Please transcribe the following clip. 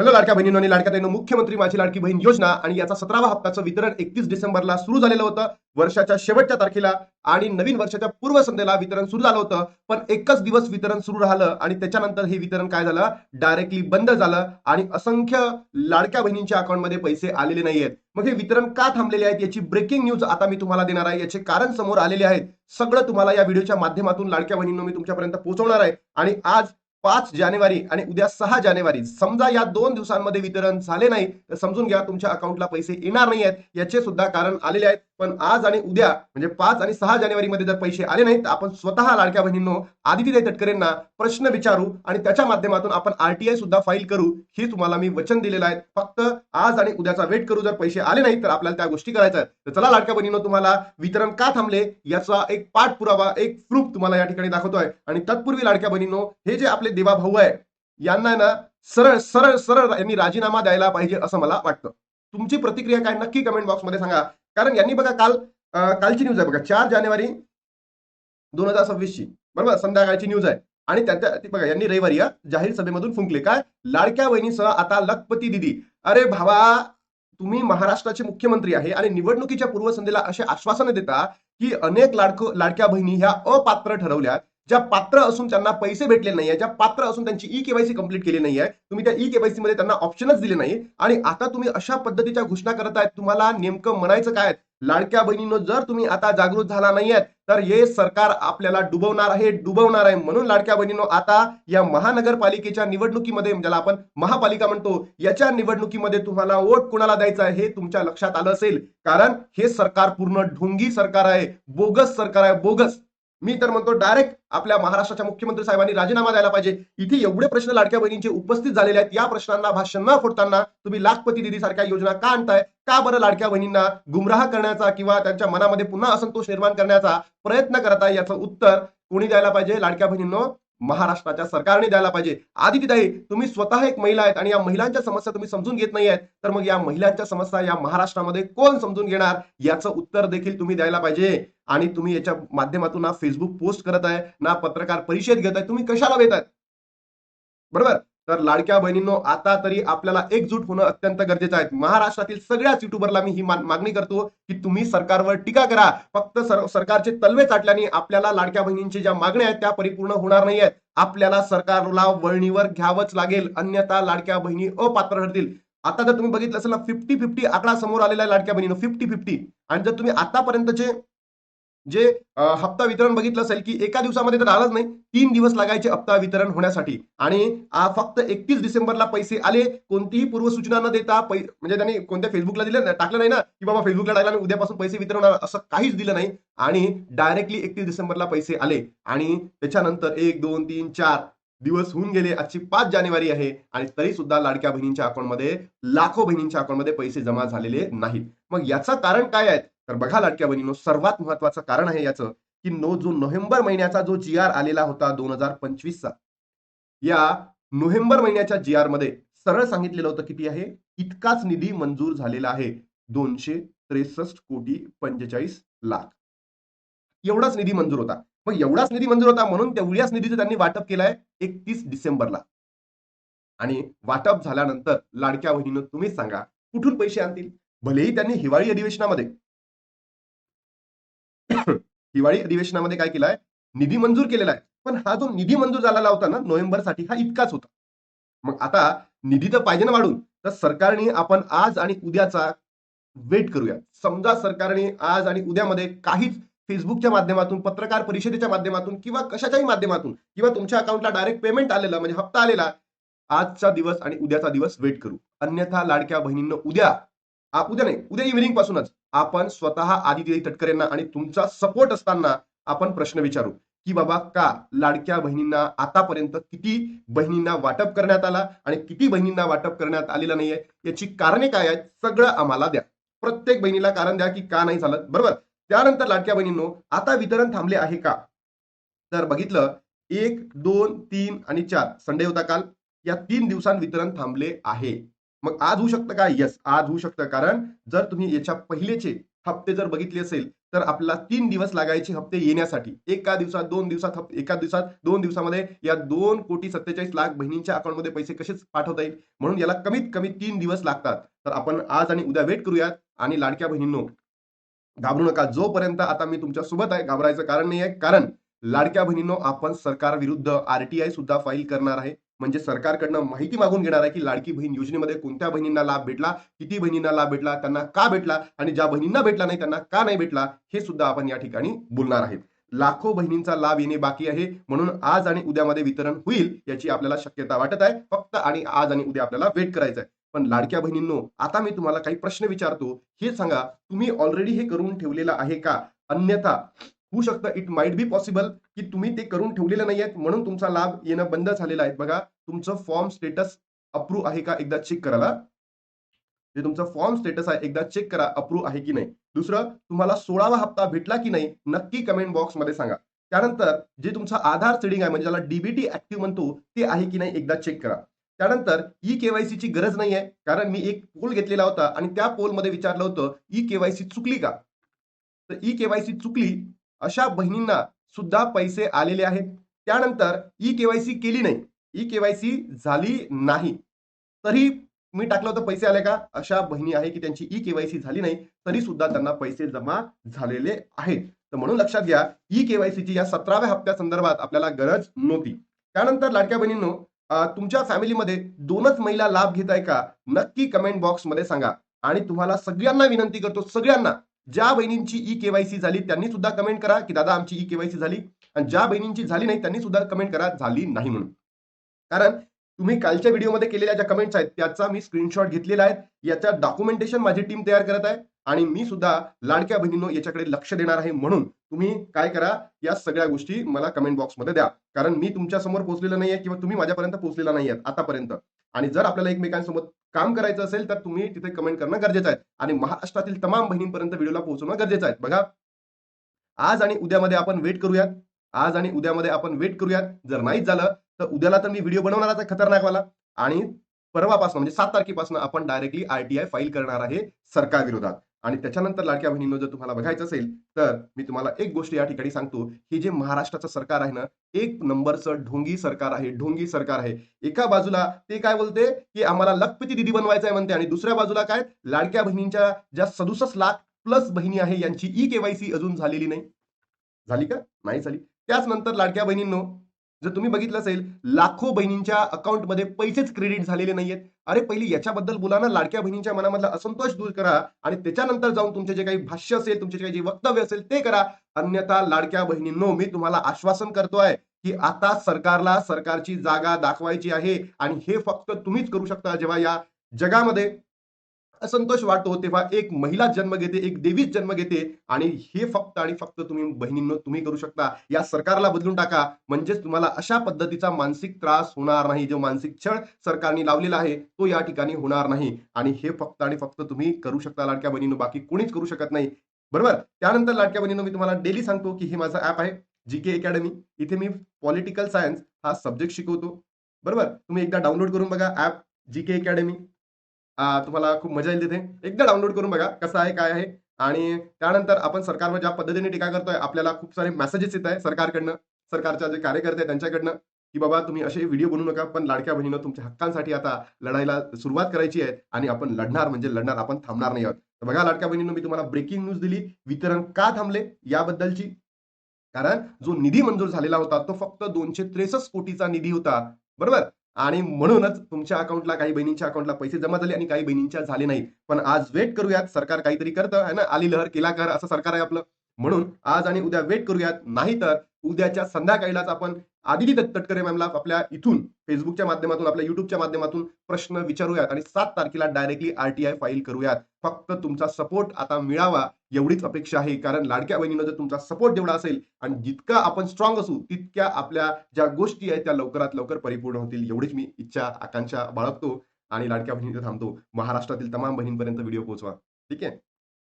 Hello लाडक्या बहिणींनो आणि लाडक्या बहिणींनो मुख्यमंत्री माझी लाडकी बहीण योजना आणि याचा सतरावा हप्त्याचं वितरण एकतीस डिसेंबरला सुरू झालेलं होतं. वर्षाच्या शेवटच्या तारखेला आणि नवीन वर्षाच्या पूर्वसंध्येला वितरण सुरू झालं होतं. पण एकच दिवस वितरण सुरू राहिलं आणि त्याच्यानंतर हे वितरण काय झालं? डायरेक्टली बंद झालं आणि असंख्य लाडक्या बहिणींच्या अकाउंटमध्ये पैसे आलेले नाहीयेत. मग हे वितरण का थांबलेले आहेत याची ब्रेकिंग न्यूज आता मी तुम्हाला देणार आहे. याचे कारण समोर आलेले आहेत. सगळं तुम्हाला या व्हिडिओच्या माध्यमातून लाडक्या बहिणींना मी तुमच्यापर्यंत पोहोचवणार आहे. आणि आज पाच जानेवारी आणि उद्या सहा जानेवारी. समजा या दोन दिवसांमध्ये वितरण झाले नाही तर समजून घ्या तुमच्या अकाउंटला पैसे येणार नाही आहेत याचे सुद्धा कारण आलेले आहेत. पण आज आणि उद्या म्हणजे पाच आणि सहा जानेवारीमध्ये जर पैसे आले नाहीत तर आपण स्वतः लाडक्या बहिणींनो आदिती तटकरेंना प्रश्न विचारू आणि त्याच्या माध्यमातून आपण आरटीआय सुद्धा फाईल करू. हे तुम्हाला मी वचन दिलेलं आहे. फक्त आज आणि उद्याचा वेट करू. जर पैसे आले नाहीत तर आपल्याला त्या गोष्टी करायच्या आहेत तर चला लाडक्या बहिणींनो तुम्हाला वितरण का थांबले याचा एक पाठपुरावा एक प्रूफ तुम्हाला या ठिकाणी दाखवतोय. आणि तत्पूर्वी लाडक्या बहिणींनो हे जे आपले देवा भाऊ आहे. यांना ना सरळ सरळ सरळ यांनी राजीनामा द्यायला पाहिजे असं मला वाटतं. तुमची प्रतिक्रिया काय नक्की कमेंट बॉक्समध्ये सांगा. कारण यांनी बघा काल कालची न्यूज आहे बघा. चार जानेवारी दोन हजार सव्वीस ची बरोबर? संध्याकाळची न्यूज आहे. आणि त्याच्या बघा यांनी रविवारी या जाहीर सभेमधून फुंकले. काय? लाडक्या बहिणीसह आता लखपती दिदी. अरे भावा तुम्ही महाराष्ट्राचे मुख्यमंत्री आहे आणि निवडणुकीच्या पूर्वसंध्येला असे आश्वासनं देता की अनेक लाडक लाडक्या बहिणी ह्या अपात्र ठरवल्या ज्या पात्र असून त्यांना पैसे भेटले नाहीये ज्या पात्र असून त्यांची ई केवायसी कंप्लीट केली नाहीये तुम्ही त्या ई केवायसी मध्ये त्यांना ऑप्शनच दिले नाही. आणि आता तुम्ही अशा पद्धतीच्या घोषणा करत आहेत तुम्हाला नेमकं म्हणायचं काय? लाडक्या बहिणींनो जर तुम्ही आता जागृत झाला नाहीयेत तर हे सरकार आपल्याला डुबवणार आहे डुबवणार आहे. म्हणून लाडक्या बहिणींनो आता या महानगरपालिकेच्या निवडणुकीमध्ये ज्याला आपण महापालिका म्हणतो याच्या निवडणुकीमध्ये तुम्हाला वोट कुणाला द्यायचा आहे हे तुमच्या लक्षात आलं असेल. कारण हे सरकार पूर्ण ढोंगी सरकार आहे बोगस सरकार आहे बोगस. मी तर म्हणतो डायरेक्ट आपल्या महाराष्ट्राच्या मुख्यमंत्री साहेबांनी राजीनामा द्यायला पाहिजे. इथे एवढे प्रश्न लाडक्या बहिणींचे उपस्थित झालेले आहेत. या प्रश्नांना भाष्य न फोडताना तुम्ही लाखपती दिदी सारख्या योजना का आणताय? का बरं लाडक्या बहिणींना गुमराह करण्याचा किंवा त्यांच्या मनामध्ये पुन्हा असंतोष निर्माण करण्याचा प्रयत्न करताय? याचं उत्तर कोणी द्यायला पाहिजे? लाडक्या बहिणींनो महाराष्ट्राच्या सरकारने द्यायला पाहिजे. आदितीताई तुम्ही स्वतः एक महिला आहेत आणि या महिलांच्या समस्या तुम्ही समजून घेत नाही आहेत तर मग या महिलांच्या समस्या या महाराष्ट्रामध्ये कोण समजून घेणार? याचं उत्तर देखील तुम्ही द्यायला पाहिजे. आणि तुम्ही याच्या माध्यमातून ना फेसबुक पोस्ट करत आहे ना पत्रकार परिषद घेत आहे. तुम्ही कशाला भेट आहेत बरोबर? तर लाडक्या बहिणींनो आता तरी आपल्याला एकजूट होणं अत्यंत गरजेचं आहे. महाराष्ट्रातील सगळ्याच युट्यूबरला मी ही मागणी करतो की तुम्ही सरकारवर टीका करा. फक्त सर- सरकारचे तलवे चाटल्याने आपल्याला लाडक्या बहिणींच्या ज्या मागण्या आहेत त्या परिपूर्ण होणार नाही आहेत आपल्याला सरकारला वळणीवर घ्यावंच लागेल. अन्यथा लाडक्या बहिणी अपात्र ठरतील. आता जर तुम्ही बघितलं असेल ना फिफ्टी फिफ्टी आकडा समोर आलेला आहे लाडक्या बहिणीनं. फिफ्टी फिफ्टी आणि जर तुम्ही आतापर्यंतचे जे हप्ता वितरण बघितलं असेल की एका दिवसामध्ये तर आलंच नाही तीन दिवस लागायचे हप्ता वितरण होण्यासाठी. आणि फक्त एकतीस डिसेंबरला पैसे आले कोणतीही पूर्वसूचना न देता म्हणजे त्यांनी कोणत्या फेसबुकला दिलं टाकलं नाही ना की बाबा फेसबुकला टाकलं आणि उद्यापासून पैसे वितरण असं काहीच दिलं नाही. आणि डायरेक्टली एकतीस डिसेंबरला पैसे आले. आणि त्याच्यानंतर एक दोन तीन चार दिवस होऊन गेले. आजची पाच जानेवारी आहे आणि तरी सुद्धा लाडक्या बहिणींच्या अकाउंटमध्ये लाखो बहिणींच्या अकाउंटमध्ये पैसे जमा झालेले नाहीत. मग याचं कारण काय आहे तर बघा लाटक्या बहिणीनो सर्वात महत्वाचं कारण आहे याचं की नो जो नोव्हेंबर महिन्याचा जो जी आर आलेला होता दोन हजार पंचवीसचा या नोव्हेंबर महिन्याच्या जी आरमध्ये सरळ सांगितलेलं होतं किती आहे? इतकाच निधी मंजूर झालेला आहे दोनशे त्रेसष्ट कोटी पंचेचाळीस लाख. एवढाच निधी मंजूर होता. मग एवढाच निधी मंजूर होता म्हणून तेवढ्याच निधीचं त्यांनी वाटप केलंय एकतीस डिसेंबरला. आणि वाटप झाल्यानंतर लाडक्या बहिणीनं तुम्हीच सांगा कुठून पैसे आणतील? भलेही त्यांनी हिवाळी अधिवेशनामध्ये हिवाळी अधिवेशनामध्ये काय केलंय? निधी मंजूर केलेला आहे. पण हा जो निधी मंजूर झालेला होता ना नोव्हेंबरसाठी हा इतकाच होता. मग आता निधी तर पाहिजे ना वाढून तर सरकारने आपण आज आणि उद्याचा वेट करूया. समजा सरकारने आज आणि उद्यामध्ये काहीच फेसबुकच्या माध्यमातून पत्रकार परिषदेच्या माध्यमातून किंवा कशाच्याही माध्यमातून किंवा तुमच्या अकाउंटला डायरेक्ट पेमेंट आलेलं म्हणजे हप्ता आलेला आजचा दिवस आणि उद्याचा दिवस वेट करू. अन्यथा लाडक्या बहिणींना उद्या उद्या नाही उद्या इव्हिनिंग पासूनच. आपण स्वतः आदिती तटकरेंना आणि तुमचा सपोर्ट असताना आपण प्रश्न विचारू की बाबा का लाडक्या बहिणींना आतापर्यंत किती बहिणींना वाटप करण्यात आला आणि किती बहिणींना वाटप करण्यात आलेलं नाहीये? याची कारणे काय आहेत? सगळं आम्हाला द्या. प्रत्येक बहिणीला कारण द्या की का नाही झालं. बरोबर? त्यानंतर लाडक्या बहिणींनो आता वितरण थांबले आहे का? तर बघितलं एक दोन तीन आणि चार संडे होता काल. या तीन दिवसांत वितरण थांबले आहे. मग आज होऊ शकतं का? येस आज होऊ शकतं. कारण जर तुम्ही याच्या पहिलेचे हप्ते जर बघितले असेल तर आपल्याला तीन दिवस लागायचे हप्ते येण्यासाठी. एका दिवसात दोन दिवसात हप्ते एका दिवसात दोन दिवसामध्ये या दोन कोटी सत्तेचाळीस लाख बहिणींच्या अकाउंटमध्ये पैसे कसेच पाठवता येईल? म्हणून याला कमीत कमी तीन दिवस लागतात. तर आपण आज आणि उद्या वेट करूयात. आणि लाडक्या बहिणींनो घाबरू नका. जोपर्यंत आता मी तुमच्यासोबत आहे घाबरायचं कारण नाही आहे. कारण लाडक्या बहिणींनो आपण सरकार विरुद्ध आरटीआय सुद्धा फाईल करणार आहे. म्हणजे सरकारकडनं माहिती मागून घेणार आहे की लाडकी बहीण योजनेमध्ये कोणत्या बहिणींना लाभ भेटला किती बहिणींना लाभ भेटला त्यांना का भेटला आणि ज्या बहिणींना भेटला नाही त्यांना का नाही भेटला हे सुद्धा आपण या ठिकाणी बोलणार आहेत. लाखो बहिणींचा लाभ येणे बाकी आहे म्हणून आज आणि उद्यामध्ये वितरण होईल याची आपल्याला शक्यता वाटत आहे. फक्त आणि आज आणि उद्या आपल्याला वेट करायचं आहे पण लाडक्या बहिणींनो आता मी तुम्हाला काही प्रश्न विचारतो. हे सांगा तुम्ही ऑलरेडी हे करून ठेवलेलं आहे का? अन्यथा होऊ शकतं. इट माइट बी पॉसिबल की तुम्ही ते करून ठेवलेलं नाही आहेत म्हणून तुमचा लाभ येणं बंद झालेला आहे. बघा तुमचं फॉर्म स्टेटस अप्रूव्ह आहे का एकदा चेक करायला? जे तुमचं फॉर्म स्टेटस आहे एकदा चेक करा अप्रूव्ह आहे की नाही. दुसरं तुम्हाला सोळावा हप्ता भेटला की नाही नक्की कमेंट बॉक्समध्ये सांगा. त्यानंतर जे तुमचं आधार सेडिंग आहे म्हणजे ज्याला डीबीटी ऍक्टिव्ह म्हणतो ते आहे की नाही एकदा चेक करा. त्यानंतर ई केवायसीची गरज नाही आहे कारण मी एक पोल घेतलेला होता आणि त्या पोलमध्ये विचारलं होतं ई केवायसी चुकली का? तर ई केवायसी चुकली अशा बहिणींना सुद्धा पैसे आलेले आहेत. त्यानंतर ई केवायसी केली नाही. ई केवायसी झाली नाही. तरी मी टाकलं होतं पैसे आले का? अशा बहिणी आहे की त्यांची ई केवायसी झाली नाही तरी सुद्धा त्यांना पैसे जमा झालेले आहेत. तर म्हणून लक्षात घ्या ई केवायसीची या सतराव्या हप्त्या संदर्भात आपल्याला गरज नव्हती. त्यानंतर लाडक्या बहिणींनो तुमच्या फॅमिलीमध्ये दोनच महिला लाभ घेत आहे का? नक्की कमेंट बॉक्समध्ये सांगा. आणि तुम्हाला सगळ्यांना विनंती करतो सगळ्यांना. ज्या बहिणींची ई केवायसी झाली त्यांनी सुद्धा कमेंट करा की दादा आमची ई केवायसी झाली. आणि ज्या बहिणींची झाली नाही त्यांनी सुद्धा कमेंट करा झाली नाही म्हणून. कारण तुम्ही कालच्या व्हिडिओमध्ये केलेल्या ज्या कमेंट्स आहेत त्याचा मी स्क्रीनशॉट घेतलेला आहे. याच्या डॉक्युमेंटेशन माझी टीम तयार करत आहे. आणि मी सुद्धा लाडक्या बहिणींनो याच्याकडे लक्ष देणार आहे म्हणून तुम्ही काय करा या सगळ्या गोष्टी मला कमेंट बॉक्समध्ये द्या. कारण मी तुमच्यासमोर पोहोचलेलं नाहीये किंवा तुम्ही माझ्यापर्यंत पोहोचलेला नाही आतापर्यंत. आणि जर आपल्याला एकमेकांसोबत काम करायचं असेल तर तुम्ही तिथे कमेंट करणं गरजेचं आहे. आणि महाराष्ट्रातील तमाम बहिणींपर्यंत व्हिडिओला पोहोचवणं गरजेचं आहे. बघा आज आणि उद्यामध्ये आपण वेट करूयात. आज आणि उद्यामध्ये आपण वेट करूयात. जर नाहीच झालं तर उद्याला तर मी व्हिडिओ बनवणारच आहे खतरनाकवाला आणि परवापासून म्हणजे सात तारखेपासून आपण डायरेक्टली आरटीआय फाईल करणार आहे सरकार विरोधात आणि त्याच्यानंतर लाडक्या बहिणीनं जर तुम्हाला बघायचं असेल तर मी तुम्हाला एक गोष्ट या ठिकाणी सांगतो. हे जे महाराष्ट्राचं सरकार आहे ना एक नंबरचं ढोंगी सरकार आहे ढोंगी सरकार आहे. एका बाजूला ते काय बोलते की आम्हाला लखपती दिदी बनवायचं आहे म्हणते आणि दुसऱ्या बाजूला काय लाडक्या बहिणींच्या ज्या सदुसष्ट लाख प्लस बहिणी आहे यांची ई केवायसी अजून झालेली नाही. झाली का? नाही झाली. त्याच नंतर लाडक्या बहिणींनो जर तुम्ही बघितलं असेल लाखो बहिणींच्या अकाउंटमध्ये पैसेच क्रेडिट झालेले नाहीयेत. अरे पहिली याच्याबद्दल बोला ना. लाडक्या बहिणींच्या मनामधला असंतोष दूर करा आणि त्याच्यानंतर जाऊन तुमचे जे काही भाष्य असेल तुमचे जे काही जे वक्तव्य असेल ते करा. अन्यथा लाडक्या बहिणींनो मी तुम्हाला आश्वासन करतोय की आता सरकारला सरकारची जागा दाखवायची आहे आणि हे फक्त तुम्हीच करू शकता जेव्हा या जगामध्ये असंतोष वाटतो तेव्हा एक महिला जन्म घेते एक देवीच जन्म घेते आणि हे फक्त आणि फक्त तुम्ही बहिणींनो तुम्ही करू शकता. या सरकारला बदलून टाका. म्हणजेच तुम्हाला अशा पद्धतीचा मानसिक त्रास होणार नाही. जो मानसिक छळ सरकारने लावलेला आहे तो या ठिकाणी होणार नाही. आणि हे फक्त आणि फक्त तुम्ही करू शकता लाडक्या बहिणींनो. बाकी कोणीच करू शकत नाही. बरोबर? त्यानंतर लाडक्या बहिणींनो मी तुम्हाला डेली सांगतो की हे माझं ऍप आहे जी के अकॅडमी इथे मी पॉलिटिकल सायन्स हा सब्जेक्ट शिकवतो. बरोबर? तुम्ही एकदा डाउनलोड करून बघा ऍप जी के अकॅडमी तुम्हाला खूप मजा येईल तिथे. एकदा डाउनलोड करून बघा कसं आहे काय आहे. आणि त्यानंतर आपण सरकारवर ज्या पद्धतीने टीका करतोय आपल्याला खूप सारे मेसेजेस येत आहे सरकारकडनं सरकारच्या जे कार्यकर्ते आहेत त्यांच्याकडनं की बाबा तुम्ही असे व्हिडिओ बनवू नका पण लाडक्या बहिणीनं तुमच्या हक्कांसाठी आता लढायला सुरुवात करायची आहे आणि आपण लढणार म्हणजे लढणार आपण थांबणार नाही आहोत. तर बघा लाडक्या बहिणीनं मी तुम्हाला ब्रेकिंग न्यूज दिली. वितरण का थांबले याबद्दलची? कारण जो निधी मंजूर झालेला होता तो फक्त दोनशे त्रेसष्ट कोटीचा निधी होता. बरोबर? आणि म्हणूनच तुमच्या अकाउंटला काही बहिणींच्या अकाउंटला पैसे जमा झाले आणि काही बहिणींच्या झाले नाही पण आज वेट करूयात. सरकार काहीतरी करतं आहे ना? आली लहर केला कर असं सरकार आहे आपलं. म्हणून आज आणि उद्या वेट करूयात. नाहीतर उद्याच्या संध्याकाळीलाच आपण आदिती तटकरे मॅमला आपल्या इथून फेसबुकच्या माध्यमातून आपल्या युट्यूबच्या माध्यमातून प्रश्न विचारूयात आणि सात तारखेला डायरेक्टली आरटीआय फाईल करूयात. फक्त तुमचा सपोर्ट आता मिळावा एवढीच अपेक्षा आहे. कारण लाडक्या बहिणीनं जर तुमचा सपोर्ट जेवढा असेल आणि जितका आपण स्ट्रॉंग असू तितक्या आपल्या ज्या गोष्टी आहेत त्या लवकरात लवकर परिपूर्ण होतील एवढीच मी इच्छा आकांक्षा बाळगतो आणि लाडक्या बहिणीचं थांबतो. महाराष्ट्रातील तमाम बहिणींपर्यंत व्हिडिओ पोहोचवा. ठीक आहे?